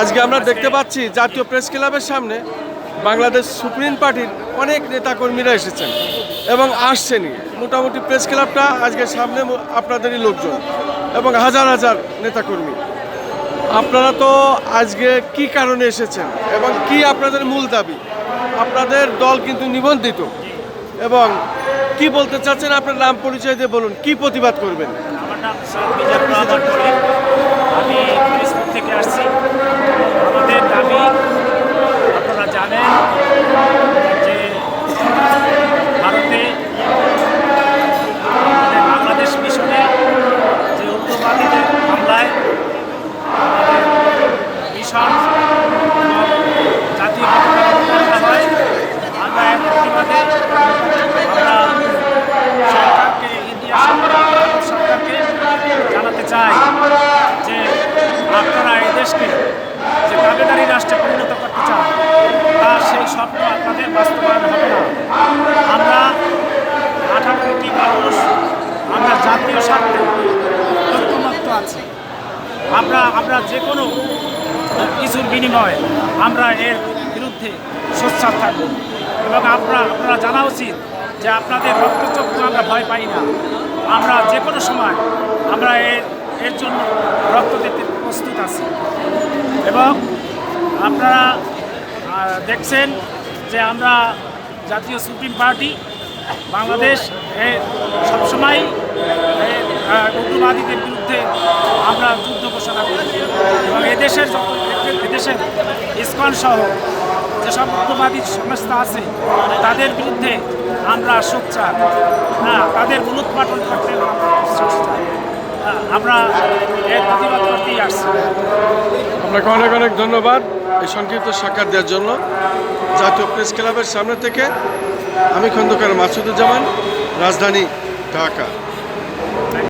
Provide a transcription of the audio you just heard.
আজকে আমরা দেখতে পাচ্ছি জাতীয় প্রেস ক্লাবের সামনে বাংলাদেশ সুপ্রিম পার্টির অনেক নেতাকর্মীরা এসেছেন এবং আসছেনই মোটামুটি প্রেস ক্লাবটা আজকে সামনে আপনাদেরই লোকজন এবং হাজার হাজার নেতাকর্মী। আপনারা তো আজকে কি কারণে এসেছেন এবং কি আপনাদের মূল দাবি? আপনাদের দল কিন্তু নিবন্ধিত। এবং কি বলতে চাচ্ছেন? আপনার নাম পরিচয় দিয়ে বলুন, কি প্রতিবাদ করবেন? আমার নাম সৈয়দ মিজানুর রহমান করিম আমি ফিরিজপুর থেকে আসছি আমাদের দাবি আপনারা জানেন যে ভারতে আমাদের বাংলাদেশ মিশনে যে উগ্রবাদীদের হামলায় আমাদের মিশন এবং জাতীয় পতাকা উত্তোলন করা হয় আমরা এর প্রতিবাদে আমরা সরকারকে ইন্ডিয়া সরকার ভারত সরকারকে জানাতে চাই যে আপনারা এই দেশকে যে দাবেদারি রাষ্ট্রে পরিণত করতে চান তা আপনাদের বাস্তবায়ন হবে না। আমরা আঠারো কোটি মানুষ, আমরা জাতীয় স্বার্থে ঐক্যমত্য আছি। আমরা আমরা যে কোনো কিছুর বিনিময়ে আমরা এর বিরুদ্ধে সোচ্চার থাকব। এবং আপনারা আপনারা জানা উচিত যে আপনাদের রক্তচক্ষু আমরা ভয় পাই না। আমরা যে কোনো সময় আমরা এর এর জন্য রক্ত দিতে প্রস্তুত আছি। এবং আপনারা দেখছেন যে আমরা জাতীয় সুপ্রিম পার্টি, বাংলাদেশ সবসময় উগ্রবাদীদের বিরুদ্ধে আমরা যুদ্ধ ঘোষণা করি এবং এদেশের এদেশের ইস্কন সহ যেসব উগ্রবাদী সংস্থা আছে, তাদের বিরুদ্ধে আমরা সোচ্চার। হ্যাঁ তাদের মূলোৎপাটন করতে আমরা এর প্রতিবাদ করতেই আসছি। আপনাকে অনেক অনেক ধন্যবাদ এই সংক্ষিপ্ত সাক্ষাৎ দেওয়ার জন্য। জাতীয় প্রেস ক্লাবের সামনে থেকে আমি খন্দকার মাসুদুজ্জামান, রাজধানী ঢাকা।